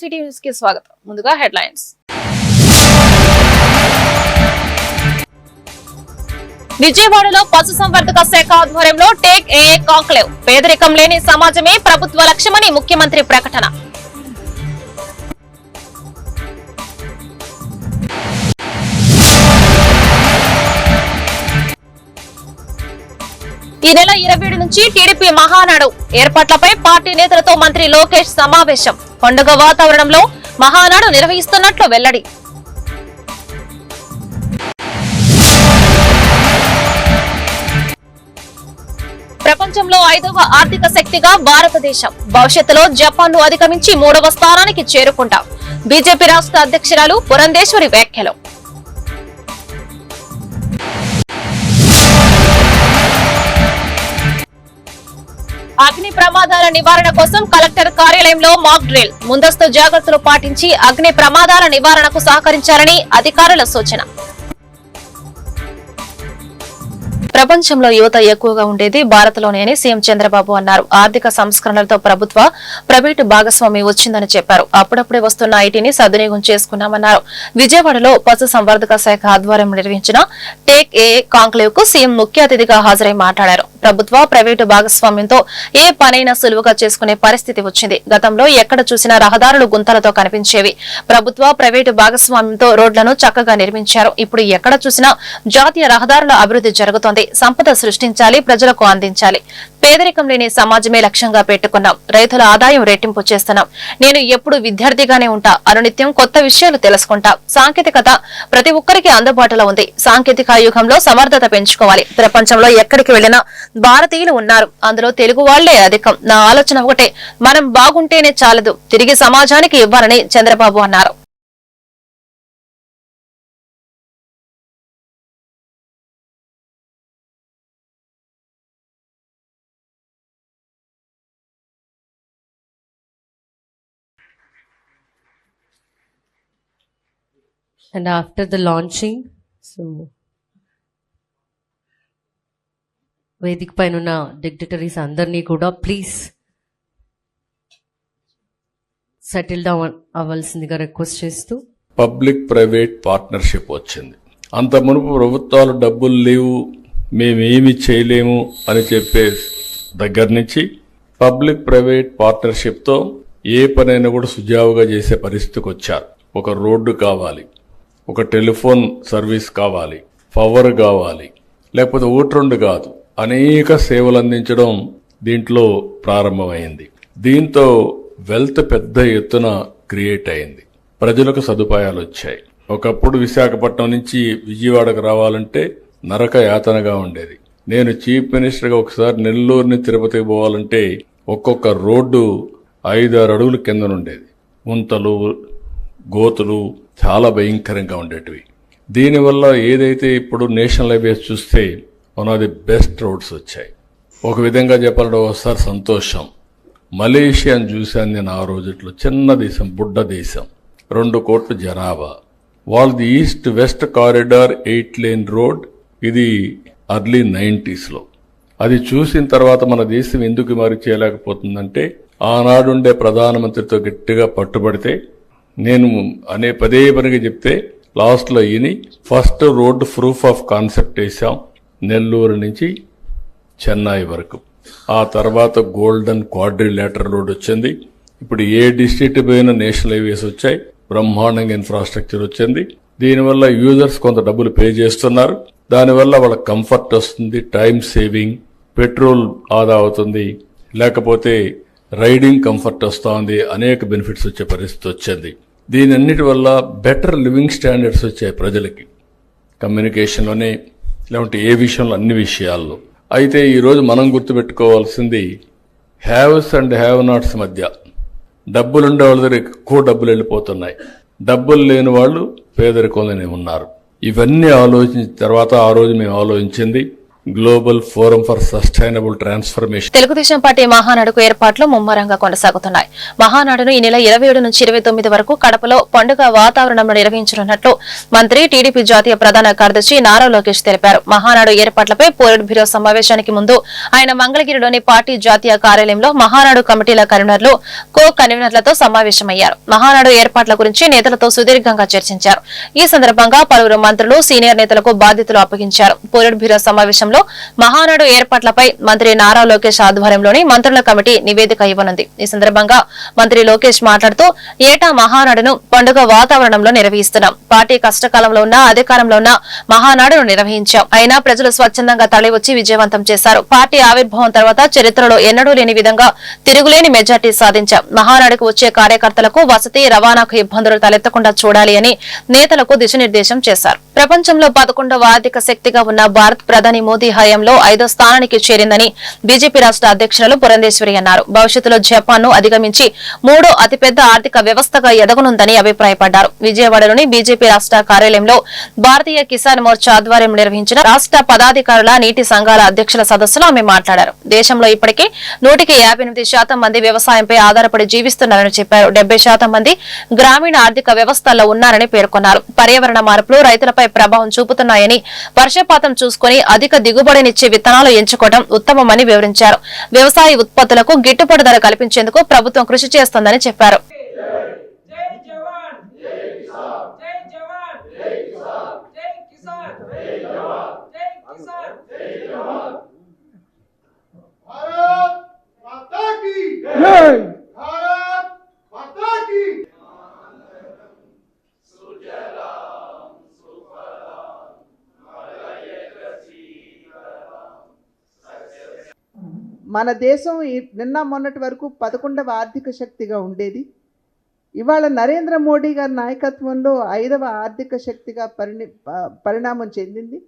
City న్యూస్కి స్వాగతం. ముందుగా హెడ్లైన్స్. విజయవాడలో పశుసంవర్ధక శాఖ ఆధ్వర్యంలో టేక్ ఏ కాంక్లేవ్. పేదరికం లేని సమాజమే ప్రభుత్వ లక్ష్యమని ముఖ్యమంత్రి ప్రకటన. ఈ నెల ఇరవై ఏడు నుంచి టీడీపీ మహానాడు. ఏర్పాట్లపై పార్టీ నేతలతో మంత్రి లోకేష్ సమావేశం. పండుగ వాతావరణంలో మహానాడు నిర్వహిస్తున్నట్లు వెల్లడి. ప్రపంచంలో ఐదవ ఆర్థిక శక్తిగా భారతదేశం. భవిష్యత్తులో జపాన్ను అధిగమించి మూడవ స్థానానికి చేరుకుంటాం. బీజేపీ రాష్ట్ర అధ్యక్షురాలు పురంధేశ్వరి వ్యాఖ్యలు. అగ్ని ప్రమాదాల నివారణ కోసం కలెక్టర్ కార్యాలయంలో మాక్ డ్రిల్. ముందస్తు జాగ్రత్తలు పాటించి అగ్ని ప్రమాదాల నివారణకు సహకరించాలని అధికారుల సూచన. ప్రపంచంలో యువత ఎక్కువగా ఉండేది భారత్లోనే అని సీఎం చంద్రబాబు అన్నారు. ఆర్థిక సంస్కరణలతో ప్రభుత్వ ప్రైవేటు భాగస్వామి వచ్చిందని చెప్పారు. అప్పుడప్పుడే వస్తున్న ఐటీని సద్వినియోగం చేసుకున్నామన్నారు. విజయవాడలో పశు సంవర్ధక శాఖ ఆధ్వర్యం నిర్వహించిన టేక్ ఏ కాంక్లేవ్కు సీఎం ముఖ్య అతిథిగా హాజరై మాట్లాడారు. ప్రభుత్వ ప్రైవేటు భాగస్వామ్యంతో ఏ పనైనా సులువుగా చేసుకునే పరిస్థితి వచ్చింది. గతంలో ఎక్కడ చూసినా రహదారులు గుంతలతో కనిపించేవి. ప్రభుత్వ ప్రైవేటు భాగస్వామ్యంతో రోడ్లను చక్కగా నిర్మించారు. ఇప్పుడు ఎక్కడ చూసినా జాతీయ రహదారుల అభివృద్ధి జరుగుతోంది. సంపద సృష్టించాలి ప్రజలకు అందించాలి. పేదరికం లేని సమాజమే లక్ష్యంగా పెట్టుకున్నాం. రైతుల ఆదాయం రెట్టింపు చేస్తున్నాం. నేను ఎప్పుడు విద్యార్థిగానే ఉంటా. అనునిత్యం కొత్త విషయాలు తెలుసుకుంటా. సాంకేతికత ప్రతి ఒక్కరికి అందుబాటులో ఉంది. సాంకేతిక యుగంలో సమర్థత పెంచుకోవాలి. ప్రపంచంలో ఎక్కడికి వెళ్ళినా భారతీయులు ఉన్నారు. అందులో తెలుగు వాళ్ళే అధికం. నా ఆలోచన ఒకటే. మనం బాగుంటేనే చాలదు. తిరిగి సమాజానికి ఇవ్వాలని చంద్రబాబు అన్నారు. And after the launching so వేదిక పైన ఉన్న డిగ్నిటరీస్ అందరినీ కూడా ప్లీజ్ సెటిల్ డౌన్ అవ్వాల్సిందిగా రిక్వెస్ట్ చేస్తూ పబ్లిక్ ప్రైవేట్ పార్ట్నర్షిప్ వచ్చింది. అంత మునుపు ప్రభుత్వాలు డబ్బులు లేవు మేమేమి చేయలేము అని చెప్పే దగ్గర నుంచి పబ్లిక్ ప్రైవేట్ పార్ట్నర్షిప్తో ఏ పనైనా కూడా సుజావుగా చేసే పరిస్థితికి వచ్చారు. ఒక రోడ్డు కావాలి. ఒక టెలిఫోన్ సర్వీస్ కావాలి పవర్ కావాలి లేకపోతే ఒకటి రెండు కాదు. అనేక సేవలు అందించడం దీంట్లో ప్రారంభమైంది. దీంతో వెల్త్ పెద్ద ఎత్తున క్రియేట్ అయింది. ప్రజలకు సదుపాయాలు వచ్చాయి. ఒకప్పుడు విశాఖపట్నం నుంచి విజయవాడకు రావాలంటే నరక యాతనగా ఉండేది. నేను చీఫ్ మినిస్టర్గా ఒకసారి నెల్లూరుని తిరుపతికి పోవాలంటే ఒక్కొక్క రోడ్డు ఐదారు అడుగుల కింద ఉండేది ముంతలు గోతులు చాలా భయంకరంగా ఉండేటివి. దీనివల్ల ఏదైతే ఇప్పుడు నేషనల్ హైవేస్ చూస్తే one of the best roads వచ్చాయి. ఒక విధంగా చెప్పాలంటే ఒకసారి సంతోషం. మలేషియాని చూశాను నేను ఆ రోజుట్లో. చిన్న దేశం బుడ్డ దేశం. రెండు కోట్ల జనాభా. వాళ్ళది east west corridor eight lane road ఇది అర్లీ నైంటీస్లో. అది చూసిన తర్వాత మన దేశం ఎందుకు మరి చేయలేకపోతుందంటే ఆనాడుండే ప్రధానమంత్రితో గట్టిగా పట్టుబడితే నేను అనే పదే పనిగా చెప్తే లాస్ట్లో ఈయన first road proof of concept వేసాం నెల్లూరు నుంచి చెన్నై వరకు. ఆ తర్వాత గోల్డెన్ క్వాడ్రిలేటర్ రోడ్ వచ్చింది. ఇప్పుడు ఏ డిస్ట్రిక్ట్ పోయిన నేషనల్ హైవేస్ వచ్చాయి బ్రహ్మాండంగా ఇన్ఫ్రాస్ట్రక్చర్ వచ్చింది. దీనివల్ల యూజర్స్ కొంత డబ్బులు పే చేస్తున్నారు. దానివల్ల వాళ్ళ కంఫర్ట్ వస్తుంది టైం సేవింగ్ పెట్రోల్ ఆదా అవుతుంది. లేకపోతే రైడింగ్ కంఫర్ట్ వస్తుంది అనేక బెనిఫిట్స్ వచ్చే పరిస్థితి వచ్చింది. దీని అన్నిటి వల్ల బెటర్ లివింగ్ స్టాండర్డ్స్ వచ్చాయి ప్రజలకి. కమ్యూనికేషన్లోనే లేకుంటే ఏ విషయంలో అన్ని విషయాల్లో. అయితే ఈరోజు మనం గుర్తుపెట్టుకోవాల్సింది హ్యావ్స్ అండ్ హ్యావ్ నాట్స్ మధ్య. డబ్బులుండే వాళ్ళ దగ్గర ఎక్కువ డబ్బులు వెళ్ళిపోతున్నాయి. డబ్బులు లేని వాళ్ళు పేదరికంలోనే ఉన్నారు. ఇవన్నీ ఆలోచించిన తర్వాత ఆ రోజు మేము ఆలోచించింది global forum for sustainable transformation Telugu Desam party మహానాడుకు ఏర్పాట్లు ముమ్మరంగా కొనసాగుతున్నాయి. మహానాడును ఈ నెల ఇరవై ఏడు నుంచి ఇరవై తొమ్మిది వరకు కడపలో పండుగ వాతావరణంలో నిర్వహించనున్నట్లు మంత్రి టీడీపీ జాతీయ ప్రధాన కార్యదర్శి నారా లోకేష్ తెలిపారు. మహానాడు ఏర్పాట్లపై పోలిట్ బ్యూరో సమావేశానికి ముందు ఆయన మంగళగిరిలోని పార్టీ జాతీయ కార్యాలయంలో మహానాడు కమిటీల కన్వీనర్లు కో కన్వీనర్లతో సమావేశమయ్యారు. మహానాడు ఏర్పాట్ల గురించి నేతలతో సుదీర్ఘంగా చర్చించారు. ఈ సందర్భంగా పలువురు మంత్రులు సీనియర్ నేతలకు బాధ్యతలు అప్పగించారు. పోలిట్ బ్యూరో సమావేశంలో మహానాడు ఏర్పాట్లపై మంత్రి నారా లోకేష్ ఆధ్వర్యంలోని మంత్రుల కమిటీ నివేదిక ఇవ్వనుంది. ఈ సందర్భంగా మంత్రి లోకేష్ మాట్లాడుతూ ఏటా మహానాడును పండుగ వాతావరణంలో నిర్వహిస్తున్నాం. పార్టీ కష్టకాలంలో ఉన్న అధికారంలో ఉన్న మహానాడును నిర్వహించాం. అయినా ప్రజలు స్వచ్ఛందంగా తరలివచ్చి విజయవంతం చేశారు. పార్టీ ఆవిర్భావం తర్వాత చరిత్రలో ఎన్నడూ లేని విధంగా తిరుగులేని మెజార్టీ సాధించాం. మహానాడుకు వచ్చే కార్యకర్తలకు వసతి రవాణాకు ఇబ్బందులు తలెత్తకుండా చూడాలి అని నేతలకు దిశానిర్దేశం చేశారు. ప్రపంచంలో పదకొండవ ఆర్థిక శక్తిగా ఉన్న భారత్ ప్రధాని మోదీ హయాంలో ఐదో స్థానానికి చేరిందని బీజేపీ రాష్ట్ర అధ్యక్షులు పురంధేశ్వరి అన్నారు. భవిష్యత్తులో జపాన్ను అధిగమించి మూడో అతిపెద్ద ఆర్థిక వ్యవస్థగా ఎదగనుందని అభిప్రాయపడ్డారు. విజయవాడలోని బీజేపీ రాష్ట్ర కార్యాలయంలో భారతీయ కిసాన్ మోర్చా ఆధ్వర్యం నిర్వహించిన రాష్ట్ర పదాధికారుల నీటి సంఘాల అధ్యక్షుల సదస్సులో ఆమె మాట్లాడారు. దేశంలో ఇప్పటికే నూటికి యాభై ఎనిమిది శాతం మంది వ్యవసాయంపై ఆధారపడి జీవిస్తున్నారని చెప్పారు. డెబ్బై శాతం మంది గ్రామీణ ఆర్థిక వ్యవస్థల్లో ఉన్నారని పేర్కొన్నారు. పర్యావరణ మార్పులు రైతులపై ప్రభావం చూపుతున్నాయని వర్షపాతం చూసుకుని అధిక దిగుబడినిచ్చే విత్తనాలు ఎంచుకోవడం ఉత్తమమని వివరించారు వ్యవసాయ ఉత్పత్తులకు గిట్టుబాటు ధర కల్పించేందుకు ప్రభుత్వం కృషి చేస్తోందని చెప్పారు జై జవాన్ జై కిసాన్ జై జవాన్ జై కిసాన్ జై కిసాన్ జై జవాన్ జై కిసాన్ జై జవాన్ भारत माता की जय भारत माता की మన దేశం ఈ- నిన్న మొన్నటి వరకు పదకొండవ ఆర్థిక శక్తిగా ఉండేది. ఇవాళ నరేంద్ర మోడీ గారి నాయకత్వంలో ఐదవ ఆర్థిక శక్తిగా పరిణి పరిణామం చెందింది.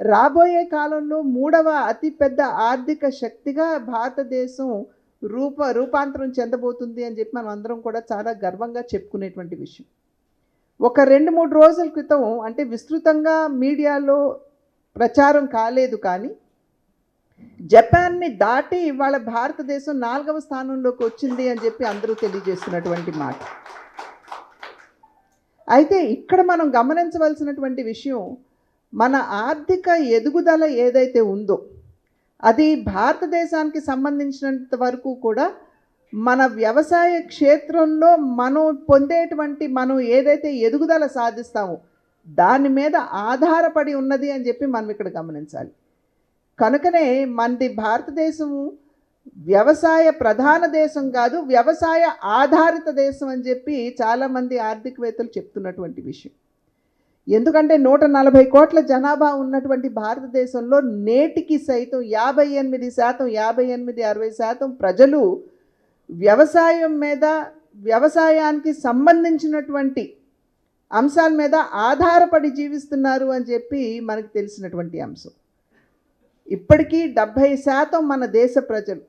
రాబోయే కాలంలో మూడవ అతిపెద్ద ఆర్థిక శక్తిగా భారతదేశం రూప రూపాంతరం చెందబోతుంది అని చెప్పి మనం అందరం కూడా చాలా గర్వంగా చెప్పుకునేటువంటి విషయం. ఒక రెండు మూడు రోజుల క్రితం అంటే విస్తృతంగా మీడియాలో ప్రచారం కాలేదు కానీ జపాన్ని దాటి ఇవాళ భారతదేశం నాలుగవ స్థానంలోకి వచ్చింది అని చెప్పి అందరూ తెలియజేస్తున్నటువంటి మాట. అయితే ఇక్కడ మనం గమనించవలసినటువంటి విషయం మన ఆర్థిక ఎదుగుదల ఏదైతే ఉందో అది భారతదేశానికి సంబంధించినంత వరకు కూడా మన వ్యవసాయ క్షేత్రంలో మనం పొందేటువంటి మనం ఏదైతే ఎదుగుదల సాధిస్తామో దాని మీద ఆధారపడి ఉన్నది అని చెప్పి మనం ఇక్కడ గమనించాలి. కనుకనే మనది భారతదేశం వ్యవసాయ ప్రధాన దేశం కాదు వ్యవసాయ ఆధారిత దేశం అని చెప్పి చాలామంది ఆర్థికవేత్తలు చెప్తున్నటువంటి విషయం. ఎందుకంటే నూట నలభై కోట్ల జనాభా ఉన్నటువంటి భారతదేశంలో నేటికి సైతం యాభై ఎనిమిది శాతం యాభై ఎనిమిది అరవై శాతం ప్రజలు వ్యవసాయం మీద వ్యవసాయానికి సంబంధించినటువంటి అంశాల మీద ఆధారపడి జీవిస్తున్నారు అని చెప్పి మనకు తెలిసినటువంటి అంశం. ఇప్పటికీ డెబ్భై శాతం మన దేశ ప్రజలు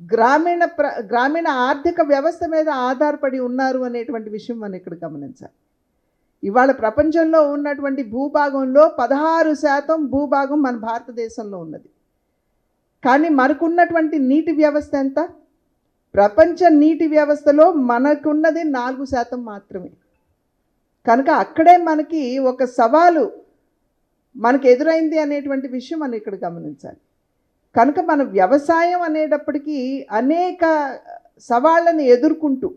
గ్రామీణ ప్ర గ్రామీణ ఆర్థిక వ్యవస్థ మీద ఆధారపడి ఉన్నారు అనేటువంటి విషయం మనం ఇక్కడ గమనించాలి. ఇవాళ ప్రపంచంలో ఉన్నటువంటి భూభాగంలో పదహారు శాతం భూభాగం మన భారతదేశంలో ఉన్నది. కానీ మనకున్నటువంటి నీటి వ్యవస్థ ఎంత? ప్రపంచ నీటి వ్యవస్థలో మనకున్నది నాలుగు శాతం మాత్రమే. కనుక అక్కడే మనకి ఒక సవాలు మనకు ఎదురైంది అనేటువంటి విషయం మనం ఇక్కడ గమనించాలి. కనుక మన వ్యవసాయం అనేటప్పటికీ అనేక సవాళ్ళని ఎదుర్కొంటూ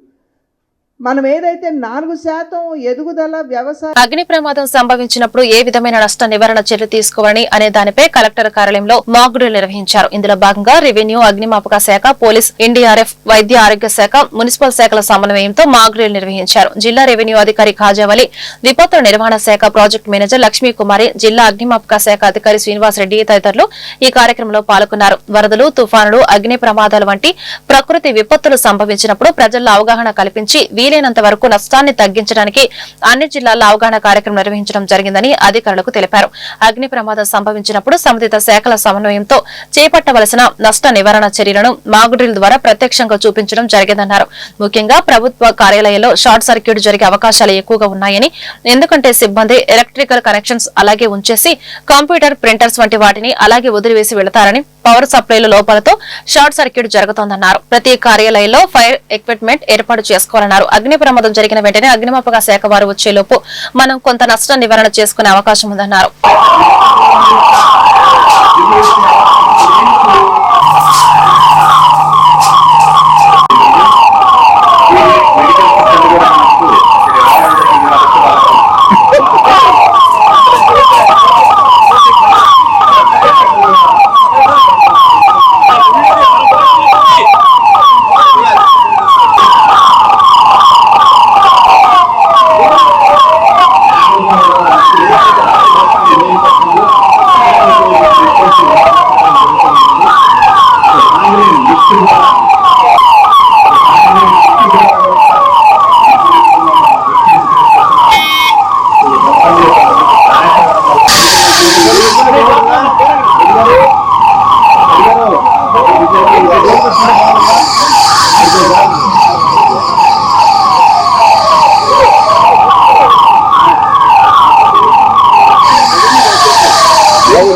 మనం ఏదైతే నాలుగు శాతం ఎదుగుదల వ్యవసాయ అగ్ని ప్రమాదం సంభవించినప్పుడు ఏ విధమైన నష్ట నివారణ చర్యలు తీసుకోవాలని అనే దానిపై కలెక్టర్ కార్యాలయంలో మాక్ డ్రిల్ నిర్వహించారు. ఇందులో భాగంగా రెవెన్యూ అగ్నిమాపక శాఖ పోలీస్ ఎన్డీఆర్ఎఫ్ వైద్య ఆరోగ్య శాఖ మున్సిపల్ శాఖల సమన్వయంతో మాక్ డ్రిల్ నిర్వహించారు. జిల్లా రెవెన్యూ అధికారి ఖాజావలి విపత్తు నిర్వహణ శాఖ ప్రాజెక్టు మేనేజర్ లక్ష్మీకుమారి జిల్లా అగ్నిమాపక శాఖ అధికారి శ్రీనివాస్ రెడ్డి తదితరులు ఈ కార్యక్రమంలో పాల్గొన్నారు. వరదలు తుఫానులు అగ్ని ప్రమాదాలు వంటి ప్రకృతి విపత్తులు సంభవించినప్పుడు ప్రజల్లో అవగాహన కల్పించి వీలైనంత వరకు నష్టాన్ని తగ్గించడానికి అన్ని జిల్లాల్లో అవగాహన కార్యక్రమం నిర్వహించడం జరిగిందని అధికారులకు తెలిపారు. అగ్ని ప్రమాదం సంభవించినప్పుడు సంబంధిత శాఖల సమన్వయంతో చేపట్టవలసిన నష్ట నివారణ చర్యలను మాగుడ్రిల్ ద్వారా ప్రత్యక్షంగా చూపించడం జరిగిందన్నారు. ముఖ్యంగా ప్రభుత్వ కార్యాలయాల్లో షార్ట్ సర్క్యూట్ జరిగే అవకాశాలు ఎక్కువగా ఉన్నాయని ఎందుకంటే సిబ్బంది ఎలక్ట్రికల్ కనెక్షన్స్ అలాగే ఉంచేసి కంప్యూటర్ ప్రింటర్స్ వంటి వాటిని అలాగే వదిలివేసి వెళతారని పవర్ సప్లైల లోపాలతో షార్ట్ సర్క్యూట్ జరుగుతోందన్నారు. ప్రతి కార్యాలయంలో ఫైర్ ఎక్విప్మెంట్ ఏర్పాటు చేసుకోవాలన్నారు. అగ్ని ప్రమాదం జరిగిన వెంటనే అగ్నిమాపక శాఖ వారు వచ్చేలోపు మనం కొంత నష్ట నివారణ చేసుకునే అవకాశం ఉందన్నారు.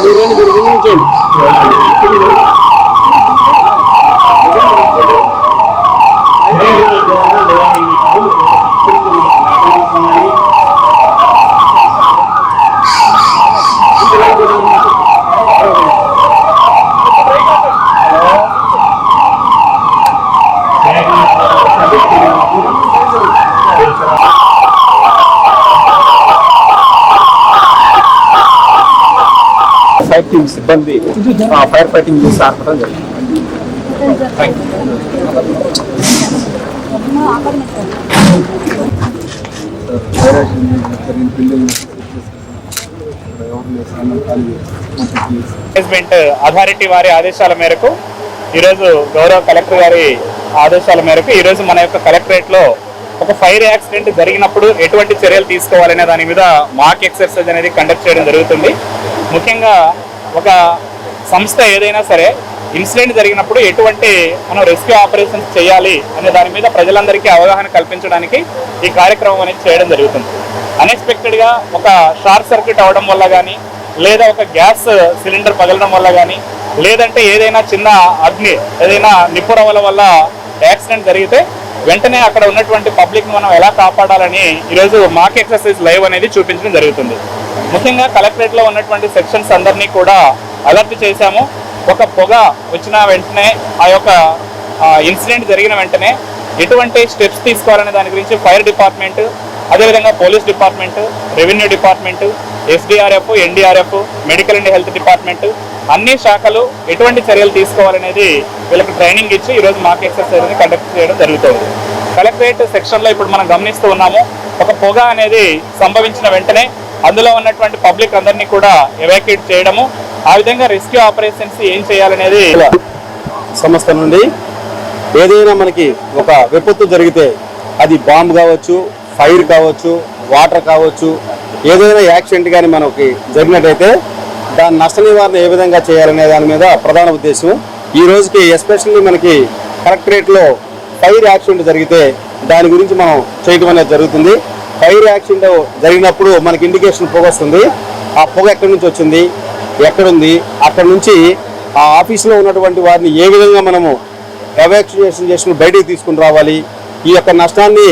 ఫైర్ టీమ్ సిబ్బంది ఫైర్ ఫైటింగ్ చేసి ఆర్పడం జరిగింది. మేనేజ్మెంట్ అథారిటీ వారి ఆదేశాల మేరకు ఈరోజు గౌరవ కలెక్టర్ గారి ఆదేశాల మేరకు ఈరోజు మన యొక్క కలెక్టరేట్లో ఒక ఫైర్ యాక్సిడెంట్ జరిగినప్పుడు ఎటువంటి చర్యలు తీసుకోవాలనే దాని మీద మాక్ ఎక్సర్సైజ్ అనేది కండక్ట్ చేయడం జరుగుతుంది. ముఖ్యంగా ఒక సంస్థ ఏదైనా సరే ఇన్సిడెంట్ జరిగినప్పుడు ఎటువంటి మనం రెస్క్యూ ఆపరేషన్స్ చేయాలి అనే దాని మీద ప్రజలందరికీ అవగాహన కల్పించడానికి ఈ కార్యక్రమం అనేది చేయడం జరుగుతుంది. అన్ఎక్స్పెక్టెడ్గా ఒక షార్ట్ సర్క్యూట్ అవడం వల్ల కానీ లేదా ఒక గ్యాస్ సిలిండర్ పగలడం వల్ల కానీ లేదంటే ఏదైనా చిన్న అగ్ని ఏదైనా నిపురవల వల్ల యాక్సిడెంట్ జరిగితే వెంటనే అక్కడ ఉన్నటువంటి పబ్లిక్ని మనం ఎలా కాపాడాలని ఈరోజు మాక్ ఎక్సర్సైజ్ లైవ్ అనేది చూపించడం జరుగుతుంది. ముఖ్యంగా కలెక్టరేట్లో ఉన్నటువంటి సెక్షన్స్ అందరినీ కూడా అలర్ట్ చేశాము. ఒక పొగ వచ్చిన వెంటనే ఆ యొక్క ఇన్సిడెంట్ జరిగిన వెంటనే ఎటువంటి స్టెప్స్ తీసుకోవాలనే దాని గురించి ఫైర్ డిపార్ట్మెంట్ అదేవిధంగా police department revenue department SDRF NDRF medical and health department అన్ని శాఖలు ఎటువంటి చర్యలు తీసుకోవాలనేది వీళ్ళకి ట్రైనింగ్ ఇచ్చి ఈరోజు మాక్ ఎక్సర్సైజ్ని కండక్ట్ చేయడం జరుగుతుంది. కలెక్టరేట్ సెక్షన్లో ఇప్పుడు మనం గమనిస్తూ ఉన్నాము. ఒక పొగ అనేది సంభవించిన వెంటనే అందులో ఉన్నటువంటి పబ్లిక్ అందరినీ కూడా ఎవాక్యుయేట్ చేయడము ఆ విధంగా రెస్క్యూ ఆపరేషన్స్ ఏం చేయాలనేది సంస్థ నుండి ఏదైనా మనకి ఒక విపత్తు జరిగితే అది బాంబు కావచ్చు ఫైర్ కావచ్చు వాటర్ కావచ్చు ఏదైనా యాక్సిడెంట్ కానీ మనకి జరిగినట్టయితే దాని నష్ట నివారణ ఏ విధంగా చేయాలనే దాని మీద ప్రధాన ఉద్దేశం. ఈ రోజుకి ఎస్పెషల్లీ మనకి కలెక్టరేట్లో ఫైర్ యాక్సిడెంట్ జరిగితే దాని గురించి మనం చేయడం అనేది జరుగుతుంది. ఫైర్ యాక్సిడెంట్ జరిగినప్పుడు మనకి ఇండికేషన్ పొగ వస్తుంది. ఆ పొగ ఎక్కడి నుంచి వచ్చింది? ఎక్కడుంది? అక్కడ నుంచి ఆ ఆఫీస్లో ఉన్నటువంటి వారిని ఏ విధంగా మనము ఎవాక్యుయేషన్ చేసుకుని బయటికి తీసుకుని రావాలి? ఈ యొక్క నష్టాన్ని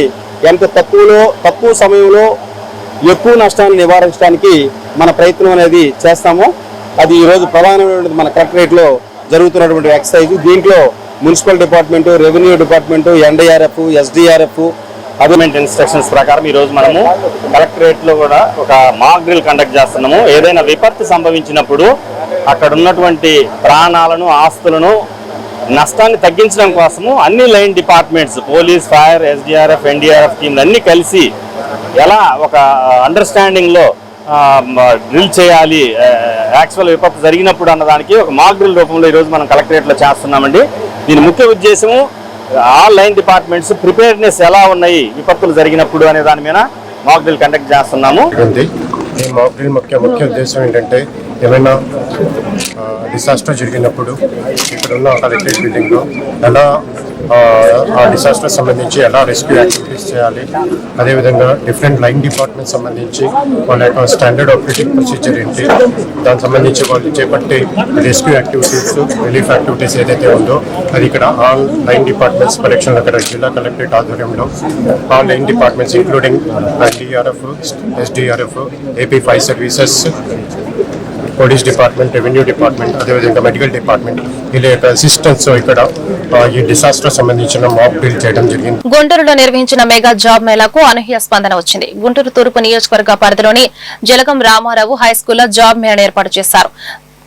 ఎంత తక్కువలో తక్కువ సమయంలో ఎక్కువ నష్టాన్ని నివారించడానికి మన ప్రయత్నం అనేది చేస్తాము అది ఈరోజు ప్రధానమైనటువంటి మన కలెక్టరేట్లో జరుగుతున్నటువంటి ఎక్సర్సైజ్ దీంట్లో municipal department revenue department NDRF SDRF agreement instructions ప్రకారం ఈ రోజు మనము కలెక్టరేట్లో కూడా ఒక మాక్ డ్రిల్ కండక్ట్ చేస్తున్నాము. ఏదైనా విపత్తు సంభవించినప్పుడు అక్కడ ఉన్నటువంటి ప్రాణాలను ఆస్తులను నష్టాన్ని తగ్గించడం కోసము అన్ని line departments police fire SDRF NDRF టీంలు అన్ని కలిసి ఎలా ఒక అండర్స్టాండింగ్లో డ్రిల్ చేయాలి యాక్చువల్ విపత్తు జరిగినప్పుడు అన్నదానికి ఒక మాక్ డ్రిల్ రూపంలో ఈరోజు మనం కలెక్టరేట్లో చేస్తున్నామండి. దీని ముఖ్య ఉద్దేశము ఆల్ లైన్ డిపార్ట్మెంట్స్ ప్రిపేర్నెస్ ఎలా ఉన్నాయి విపత్తులు జరిగినప్పుడు అనే దాని మీద మాక్ డ్రిల్ కండక్ట్ చేస్తున్నాము. ఈ మాక్ డ్రిల్ ముఖ్య ముఖ్య ఉద్దేశం ఏంటంటే ఏమైనా డిసాస్టర్ జరిగినప్పుడు ఇక్కడున్న కలెక్టరేట్ బిల్డింగ్లో ఎలా ఆ, డిసాస్టర్ సంబంధించి ఎలా రెస్క్యూ యాక్టివిటీస్ చేయాలి అదేవిధంగా డిఫరెంట్ లైన్ డిపార్ట్మెంట్ సంబంధించి వాళ్ళ యొక్క స్టాండర్డ్ ఆపరేటింగ్ ప్రొసీజర్ ఏంటి దానికి సంబంధించి వాళ్ళు చేపట్టే రెస్క్యూ యాక్టివిటీస్ రిలీఫ్ యాక్టివిటీస్ ఏదైతే ఉందో అది ఇక్కడ ఆల్ లైన్ డిపార్ట్మెంట్స్ కలెక్షన్ అక్కడ జిల్లా కలెక్టరేట్ ఆధ్వర్యంలో all line departments including DRF SDRF AP fire services police department revenue department అదేవిధంగా మెడికల్ డిపార్ట్మెంట్ వీళ్ళ యొక్క అసిస్టెన్స్ ఇక్కడ ఈ డిసాస్టర్ సంబంధించిన మాక్ డీల్ చేయడం జరిగింది. గుంటూరులో నిర్వహించిన మెగా జాబ్ మేళాకు అనూహ్య స్పందన వచ్చింది. గుంటూరు తూర్పు నియోజకవర్గ పరిధిలోని జలగం రామారావు హై స్కూల్లో జాబ్ మేళా ఏర్పాటు చేశారు.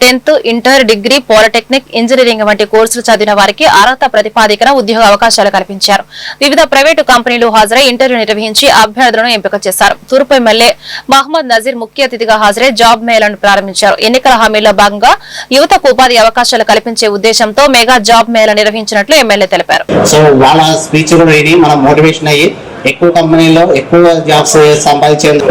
Tenth inter degree polytechnic engineering వంటి కోర్సులు చదివిన వారికి అర్హత ప్రతిపాదికన ఉద్యోగ అవకాశాలు కల్పించారు. వివిధ ప్రైవేటు కంపెనీలు హాజరై ఇంటర్వ్యూ నిర్వహించి అభ్యర్థులను ఎంపిక చేశారు. తూర్పు ఎమ్మెల్యే మహమ్మద్ నజీర్ ముఖ్య అతిథిగా హాజరై జాబ్ మేళాను ప్రారంభించారు. ఎన్నికల హామీలో భాగంగా యువతకు ఉపాధి అవకాశాలు కల్పించే ఉద్దేశంతో మెగా జాబ్ మేళా నిర్వహించినట్లు ఎమ్మెల్యే తెలిపారు. సో వాళ్ళ స్పీచ్ కూడా విని మనం మోటివేషన్ అయ్యి ఎక్కువ కంపెనీలో ఎక్కువ జాబ్స్ సంపాదించేందుకు.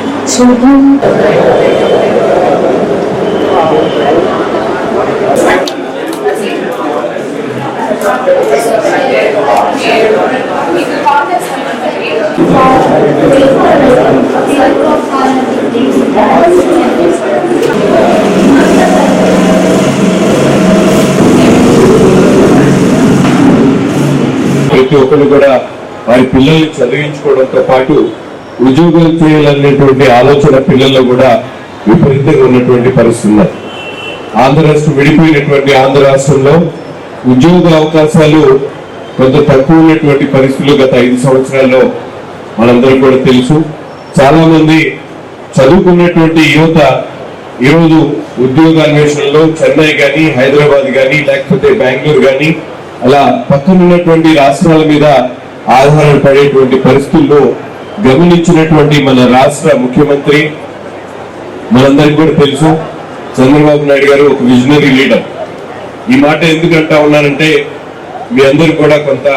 ప్రతి ఒక్కరు కూడా వారి పిల్లల్ని చదివించుకోవడంతో పాటు ఉద్యోగాలు చేయాలనేటువంటి ఆలోచన పిల్లల్లో కూడా విపరీతంగా ఉన్నటువంటి పరిస్థితులు ఆంధ్ర రాష్ట్రం విడిపోయినటువంటి ఆంధ్ర రాష్ట్రంలో ఉద్యోగ అవకాశాలు కొంత తక్కువ ఉన్నటువంటి పరిస్థితులు గత ఐదు సంవత్సరాల్లో మనందరం కూడా తెలుసు. చాలా మంది చదువుకున్నటువంటి యువత ఈరోజు ఉద్యోగ అన్వేషణలో చెన్నై కానీ హైదరాబాద్ కానీ లేకపోతే బెంగళూరు కానీ అలా పక్కనున్నటువంటి రాష్ట్రాల మీద ఆధారపడేటువంటి పరిస్థితుల్లో గమనించినటువంటి మన రాష్ట్ర ముఖ్యమంత్రి మనందరికీ కూడా తెలుసు చంద్రబాబు నాయుడు గారు ఒక విజనరీ లీడర్ ఈ మాట ఎందుకు అంటా ఉన్నానంటే మీ అందరికి కూడా కొంత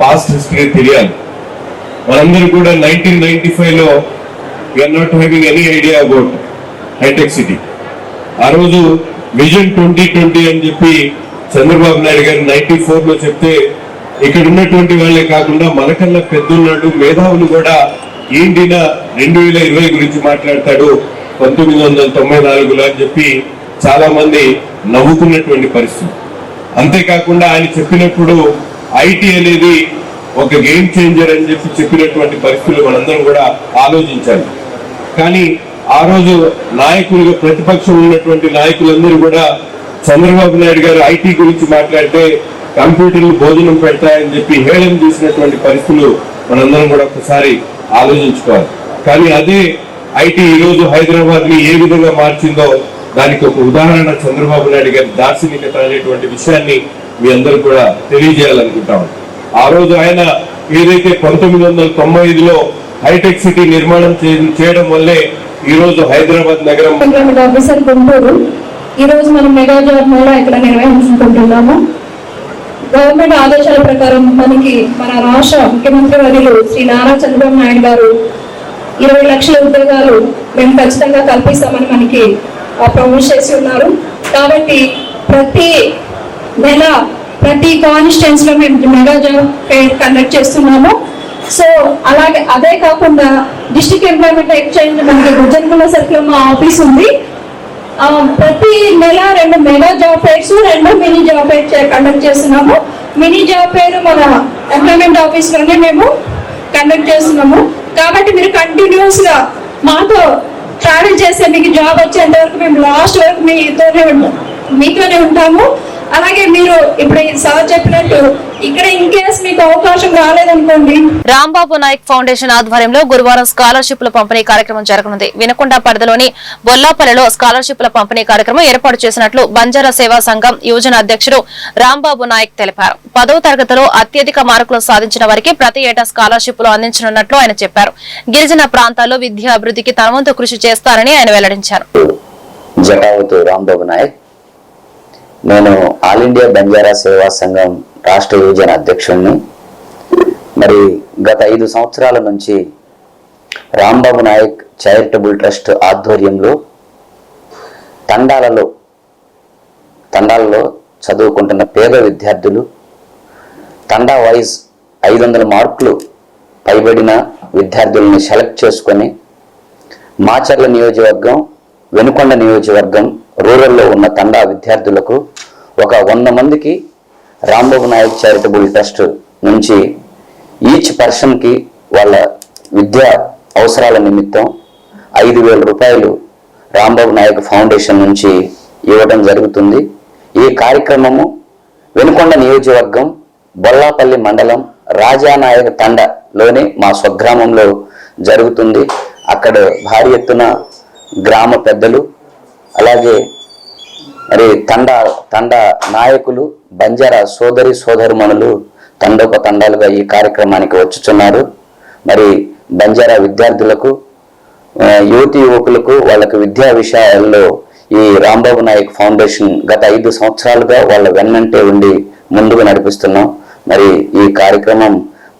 పాస్ట్ హిస్టరీ తెలియాలి. మనందరూ కూడా నైన్టీన్ నైన్టీ ఫైవ్లో not having any idea about hitech city ఆ రోజు విజన్ ట్వంటీ ట్వంటీ అని చెప్పి చంద్రబాబు నాయుడు గారు నైన్టీ ఫోర్లో చెప్తే ఇక్కడ ఉన్నటువంటి వాళ్ళే కాకుండా మనకన్నా పెద్దన్నాడు మేధావులు కూడా ఏంటినా రెండు వేల ఇరవై గురించి మాట్లాడతాడు. పంతొమ్మిది వందల తొంభై నాలుగులో అని చెప్పి చాలా మంది నవ్వుకున్నటువంటి పరిస్థితి. అంతేకాకుండా ఆయన చెప్పినప్పుడు ఐటీ అనేది ఒక గేమ్ చేంజర్ అని చెప్పి చెప్పినటువంటి పరిస్థితులు మనందరం కూడా ఆలోచించాలి. కానీ ఆ రోజు నాయకులుగా ప్రతిపక్షం ఉన్నటువంటి నాయకులందరూ కూడా చంద్రబాబు నాయుడు గారు ఐటీ గురించి మాట్లాడితే కంప్యూటర్లు భోజనం పెడతాయని చెప్పి హేళన చేసినటువంటి పరిస్థితులు మనందరం కూడా ఒకసారి ఆలోచించుకోవాలి. కానీ అదే ఐటీ ఈ రోజు హైదరాబాద్ని ఏ విధంగా మార్చిందో దానికి ఒక ఉదాహరణ చంద్రబాబు నాయుడు గారి దార్శనికత అనేటువంటి విషయాన్ని మీ అందరూ కూడా తెలియజేయాలనుకుంటాం. ఆ రోజు ఆయన ఏదైతే పంతొమ్మిది వందల తొంభై ఐదులో హైటెక్ సిటీ నిర్మాణం చేయడం వల్లే ఈ రోజు హైదరాబాద్ నగరం ఆఫీసర్ గుంటూరు. ఈ రోజు మనం మెగా జాబ్ మేళా ఇక్కడ నిర్వహించుకుంటున్నాము గవర్నమెంట్ ఆదేశాల ప్రకారం మనకి మన రాష్ట్ర ముఖ్యమంత్రి వర్యులు శ్రీ నారా చంద్రబాబు నాయుడు గారు ఇరవై లక్షల ఉద్యోగాలు మేము ఖచ్చితంగా కల్పిస్తామని మనకి ప్రమోట్ చేసి ఉన్నారు. కాబట్టి ప్రతి నెల ప్రతి కాన్స్టిట్యున్స్లో మేము మెగా జాబ్ ఫెయిర్ కండక్ట్ చేస్తున్నాము. సో అలాగే అదే కాకుండా డిస్ట్రిక్ట్ ఎంప్లాయ్మెంట్ ఎక్స్చేంజ్ మనకి గుజ్జనగుల సర్కిల్ మా ఆఫీస్ ఉంది. ప్రతి నెల రెండు మెగా జాబ్ ఫేర్స్ రెండు మినీ జాబ్ ఫెయిర్ కండక్ట్ చేస్తున్నాము. మినీ జాబ్ ఫేర్ మన ఎంప్లాయ్మెంట్ ఆఫీస్లోనే మేము కండక్ట్ చేస్తున్నాము. కాబట్టి మీరు కంటిన్యూస్గా మాతో ట్రావెల్ చేస్తే మీకు జాబ్ వచ్చేంత వరకు మేము లాస్ట్ వరకు మీతోనే ఉంటాము మీతోనే ఉంటాము. అలాగే మీరు ఇప్పుడు ఈ సార్ చెప్పినట్టు ఇక్కడ ఇన్ కేస్ మీకు అవకాశం రాలేదనుకోండి. రాంబాబు నాయక్ ఫౌండేషన్ ఆధ్వర్యంలో గురువారం స్కాలర్షిప్ల పంపిణీ కార్యక్రమం జరగనుంది. వినకొండ పరిధిలోని బొల్లాపల్లిలో స్కాలర్షిప్ల పంపిణీ కార్యక్రమం ఏర్పాటు చేసినట్లు బంజారా సేవా సంఘం యువజన అధ్యక్షుడు రాంబాబు నాయక్ తెలిపారు. పదవ తరగతిలో అత్యధిక మార్కులు సాధించిన వారికి ప్రతి ఏటా స్కాలర్షిప్లు అందించనున్నట్లు ఆయన చెప్పారు. గిరిజన ప్రాంతాల్లో విద్యా అభివృద్ధికి తన వంతు కృషి చేస్తారని ఆయన వెల్లడించారు. జటావతు రాంబాబు నాయక్. నేను ఆల్ ఇండియా బంజారా సేవా సంఘం రాష్ట్ర యువజన అధ్యక్షుడిని మరి గత ఐదు సంవత్సరాల నుంచి రాంబాబు నాయక్ చారిటబుల్ ట్రస్ట్ ఆధ్వర్యంలో తండాలలో తండాలలో చదువుకుంటున్న పేద విద్యార్థులు తండా వైజ్ ఐదు వందల మార్కులు పైబడిన విద్యార్థులను సెలెక్ట్ చేసుకొని మాచర్ల నియోజకవర్గం వెనుకొండ నియోజకవర్గం రూరల్లో ఉన్న తండా విద్యార్థులకు ఒక వంద మందికి రాంబాబు నాయక్ చారిటబుల్ ట్రస్ట్ నుంచి ఈచ్ పర్సన్కి వాళ్ళ విద్యా అవసరాల నిమిత్తం ఐదు వేల రూపాయలు రాంబాబు నాయక్ ఫౌండేషన్ నుంచి ఇవ్వడం జరుగుతుంది. ఈ కార్యక్రమము వెనుకొండ నియోజకవర్గం బొల్లాపల్లి మండలం రాజానాయక తండలోని మా స్వగ్రామంలో జరుగుతుంది. అక్కడ భారీ ఎత్తున గ్రామ పెద్దలు అలాగే మరి తండ తండ నాయకులు బంజారా సోదరి సోదరుమణులు తండోప తండాలుగా ఈ కార్యక్రమానికి వచ్చుచున్నారు. మరి బంజారా విద్యార్థులకు యువతి యువకులకు వాళ్ళకు విద్యా విషయాల్లో ఈ రాంబాబు నాయక్ ఫౌండేషన్ గత ఐదు సంవత్సరాలుగా వాళ్ళ వెన్నంటే ఉండి ముందుకు నడిపిస్తున్నాం. మరి ఈ కార్యక్రమం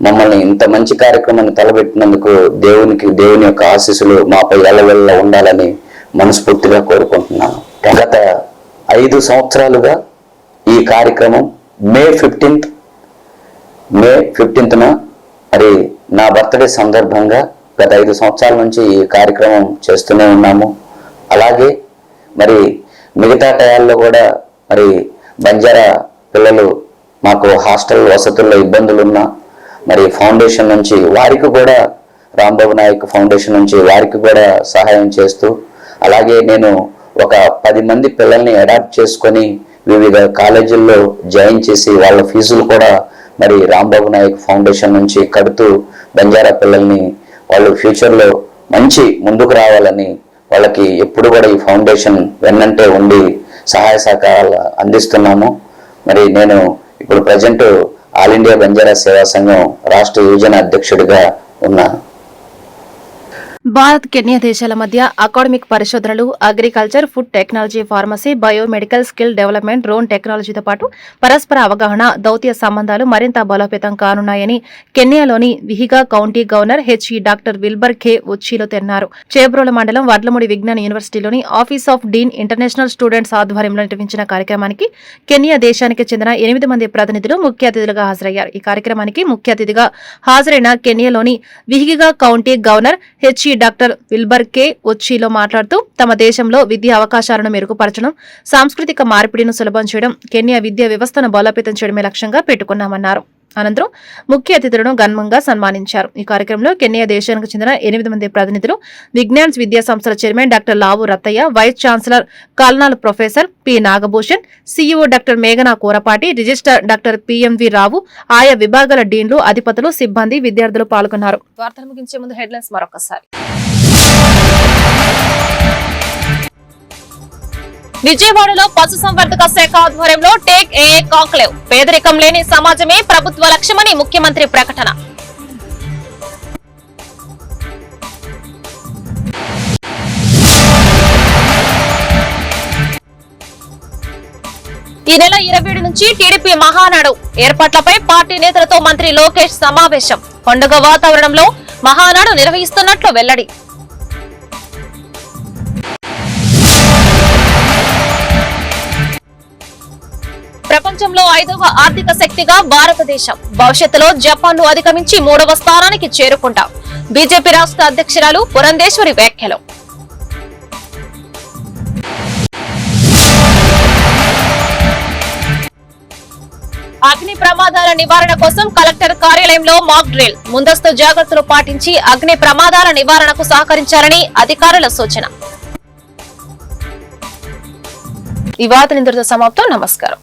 మమ్మల్ని ఇంత మంచి కార్యక్రమాన్ని తలబెట్టినందుకు దేవునికి దేవుని యొక్క ఆశీస్సులు మాపై ఎల్లవెల్ల ఉండాలని మనస్ఫూర్తిగా కోరుకుంటున్నాను. గత ఐదు సంవత్సరాలుగా ఈ కార్యక్రమం మే ఫిఫ్టీన్త్ మే ఫిఫ్టీన్త్న మరి నా బర్త్డే సందర్భంగా గత ఐదు సంవత్సరాల నుంచి ఈ కార్యక్రమం చేస్తూనే ఉన్నాము. అలాగే మరి మిగతా టయాల్లో కూడా మరి బంజారా పిల్లలు మాకు హాస్టల్ వసతుల్లో ఇబ్బందులున్నా మరి ఫౌండేషన్ నుంచి వారికి కూడా రాంబాబు నాయక్ ఫౌండేషన్ నుంచి వారికి కూడా సహాయం చేస్తూ అలాగే నేను ఒక పది మంది పిల్లల్ని అడాప్ట్ చేసుకొని వివిధ కాలేజీల్లో జాయిన్ చేసి వాళ్ళ ఫీజులు కూడా మరి రాంబాబు నాయక్ ఫౌండేషన్ నుంచి కడుతూ బంజారా పిల్లల్ని వాళ్ళు ఫ్యూచర్లో మంచి ముందుకు రావాలని వాళ్ళకి ఎప్పుడు కూడా ఈ ఫౌండేషన్ వెన్నంటే ఉండి సహాయ సహకారాలు అందిస్తున్నాము. మరి నేను ఇప్పుడు ప్రజెంట్ ఆల్ ఇండియా బంజారా సేవా సంఘం రాష్ట్ర యువజన అధ్యక్షుడిగా ఉన్నాను భారత్ కెన్యా దేశాల మధ్య అకాడమిక్ పరిశోధనలు agriculture food technology pharmacy biomedical skill development drone టెక్నాలజీతో పాటు పరస్పర అవగాహన దౌత్య సంబంధాలు మరింత బలోపేతం కానున్నాయని కెన్యాలోని Vihiga county governor HE doctor Wilber K Ottichilo తెన్నారు చేబ్రోల మండలం Vadlamudi Vignan యూనివర్సిటీలోని office of dean international students ఆధ్వర్యంలో నిర్వహించిన కార్యక్రమానికి కెన్యా దేశానికి చెందిన ఎనిమిది మంది ప్రతినిధులు ముఖ్య అతిథులుగా హాజరయ్యారు. ఈ కార్యక్రమానికి ముఖ్య అతిథిగా హాజరైన కెన్యాలోని Vihiga county governor HE doctor Wilber K Ottichilo మాట్లాడుతూ తమ దేశంలో విద్యా అవకాశాలను మెరుగుపరచడం సాంస్కృతిక మార్పిడిని సులభం చేయడం కెన్యా విద్యా వ్యవస్థను బలోపేతం చేయడమే లక్ష్యంగా పెట్టుకున్నామన్నారు. అనంతరం ముఖ్య అతిథులను గన్మంగా సన్మానించారు. ఈ కార్యక్రమంలో కెన్యా దేశానికి చెందిన ఎనిమిది మంది ప్రతినిధులు విజ్ఞాన్స్ విద్యా సంస్థల chairman doctor Lavu Rathaiah vice chancellor colonel professor P. Nagabhushan CEO doctor మేఘనా Kurapati register doctor PMV Rao ఆయా విభాగాల డీన్లు అధిపతులు సిబ్బంది విద్యార్థులు పాల్గొన్నారు. వార్తలు ముగించే ముందు హెడ్లైన్స్ మరొకసారి. విజయవాడలో పశుసంవర్ధక శాఖ ఆధ్వర్యంలో టేక్ ఏ కాంక్లేవ్ పేదరికం లేని సమాజమే ప్రభుత్వ లక్ష్యమని ముఖ్యమంత్రి ప్రకటన. ఈ నెల ఇరవై ఏడు నుంచి టీడీపీ మహానాడు ఏర్పాట్లపై పార్టీ నేతలతో మంత్రి లోకేష్ సమావేశం. పండుగ వాతావరణంలో మహానాడు నిర్వహిస్తున్నట్లు వెల్లడి. ప్రపంచంలో ఐదవ ఆర్థిక శక్తిగా భారతదేశం. భవిష్యత్తులో జపాన్ను అధిగమించి మూడవ స్థానానికి చేరుకుంటాం. బీజేపీ రాష్ట్ర అధ్యక్షురాలు పురంధేశ్వరి వ్యాఖ్యలు. అగ్ని ప్రమాదాల నివారణ కోసం కలెక్టర్ కార్యాలయంలో మాక్ డ్రిల్. ముందస్తు జాగ్రత్తలు పాటించి అగ్ని ప్రమాదాల నివారణకు సహకరించాలని అధికారుల సూచన. ఈ వార్త ఇంతటితో సమాప్తం. నమస్కారం.